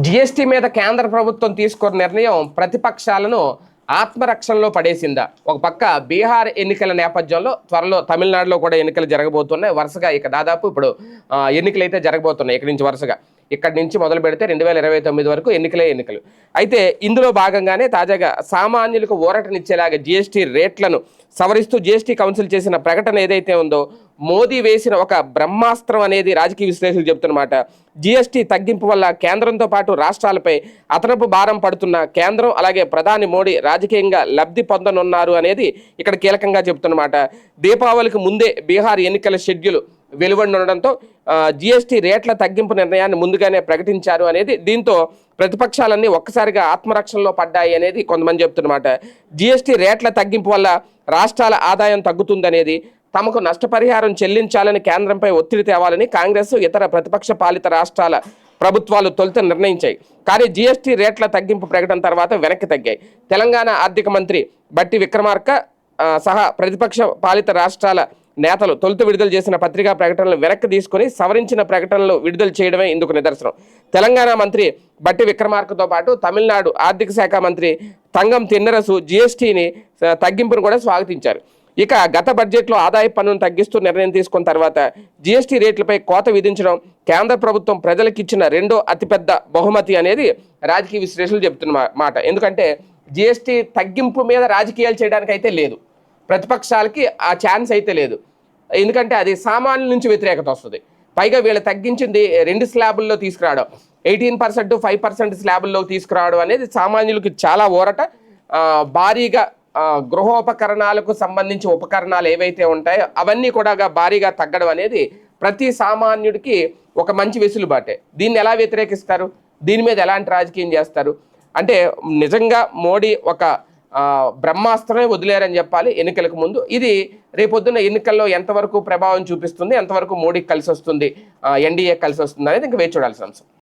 GST మీద కేంద్ర ప్రభుత్వం తీసుకున్న నిర్ణయం ప్రతిపక్షాలను ఆత్మరక్షణలో పడేసిందా? ఒక పక్క బీహార్ ఎన్నికల నేపథ్యంలో త్వరలో తమిళనాడులో కూడా ఎన్నికలు జరగబోతున్నాయి. వరుసగా ఇక దాదాపు ఇప్పుడు ఎన్నికలు అయితే జరగబోతున్నాయి ఇక్కడి నుంచి వరుసగా. ఇక్కడి నుంచి మొదలు పెడితే రెండు వేల ఇరవై తొమ్మిది వరకు ఎన్నికలే ఎన్నికలు. అయితే ఇందులో భాగంగానే తాజాగా సామాన్యులకు ఊరటనిచ్చేలాగా జిఎస్టీ రేట్లను సవరిస్తూ జిఎస్టీ కౌన్సిల్ చేసిన ప్రకటన ఏదైతే ఉందో మోదీ వేసిన ఒక బ్రహ్మాస్త్రం అనేది రాజకీయ విశ్లేషకులు చెబుతున్నమాట. జిఎస్టీ తగ్గింపు వల్ల కేంద్రంతో పాటు రాష్ట్రాలపై అదనపు భారం పడుతున్న కేంద్రం అలాగే ప్రధాని మోడీ రాజకీయంగా లబ్ధి పొందనున్నారు అనేది ఇక్కడ కీలకంగా చెబుతున్నమాట. దీపావళికి ముందే బీహార్ ఎన్నికల షెడ్యూల్ వెలువడనుండడంతో జిఎస్టీ రేట్ల తగ్గింపు నిర్ణయాన్ని ముందుగానే ప్రకటించారు అనేది దీంతో ప్రతిపక్షాలన్నీ ఒక్కసారిగా ఆత్మరక్షణలో పడ్డాయి అనేది కొంతమంది చెప్తున్నమాట. జిఎస్టీ రేట్ల తగ్గింపు వల్ల రాష్ట్రాల ఆదాయం తగ్గుతుందనేది తమకు నష్టపరిహారం చెల్లించాలని కేంద్రంపై ఒత్తిడి తేవాలని కాంగ్రెస్ ఇతర ప్రతిపక్ష పాలిత రాష్ట్రాల ప్రభుత్వాలు తొలుత నిర్ణయించాయి. కానీ జీఎస్టీ రేట్ల తగ్గింపు ప్రకటన తర్వాత వెనక్కి తగ్గాయి. తెలంగాణ ఆర్థిక మంత్రి బట్టి విక్రమార్క సహా ప్రతిపక్ష పాలిత రాష్ట్రాల నేతలు తొలుత విడుదల చేసిన పత్రికా ప్రకటనలు వెనక్కి తీసుకొని సవరించిన ప్రకటనలు విడుదల చేయడమే ఇందుకు నిదర్శనం. తెలంగాణ మంత్రి బట్టి విక్రమార్కతో పాటు తమిళనాడు ఆర్థిక శాఖ మంత్రి తంగం తిన్నరసు జీఎస్టీని తగ్గింపును కూడా స్వాగతించారు. ఇక గత బడ్జెట్లో ఆదాయ పన్నును తగ్గిస్తూ నిర్ణయం తీసుకున్న తర్వాత జీఎస్టీ రేట్లపై కోత విధించడం కేంద్ర ప్రభుత్వం ప్రజలకు ఇచ్చిన రెండో అతిపెద్ద బహుమతి అనేది రాజకీయ విశ్లేషణలు చెబుతున్న మాట. ఎందుకంటే జీఎస్టీ తగ్గింపు మీద రాజకీయాలు చేయడానికి అయితే లేదు. ప్రతిపక్షాలకి ఆ ఛాన్స్ అయితే లేదు. ఎందుకంటే అది సామాన్యుల నుంచి వ్యతిరేకత వస్తుంది. పైగా వీళ్ళు తగ్గించింది రెండు స్లాబుల్లో తీసుకురావడం. ఎయిటీన్ పర్సెంట్ ఫైవ్ పర్సెంట్ స్లాబుల్లో తీసుకురావడం అనేది సామాన్యులకి చాలా ఊరట. భారీగా గృహోపకరణాలకు సంబంధించి ఉపకరణాలు ఏవైతే ఉంటాయో అవన్నీ కూడా భారీగా తగ్గడం అనేది ప్రతి సామాన్యుడికి ఒక మంచి వెసులుబాటే. దీన్ని ఎలా వ్యతిరేకిస్తారు? దీని మీద ఎలాంటి రాజకీయం చేస్తారు? అంటే నిజంగా మోడీ ఒక బ్రహ్మాస్త్రమే వదిలేరని చెప్పాలి ఎన్నికలకు ముందు. ఇది రేపొద్దున ఎన్నికల్లో ఎంతవరకు ప్రభావం చూపిస్తుంది ఎంతవరకు మోడీకి కలిసి వస్తుంది ఎన్డీఏ కలిసి వస్తుంది అనేది ఇంకా వేచి చూడాల్సిన అంశం.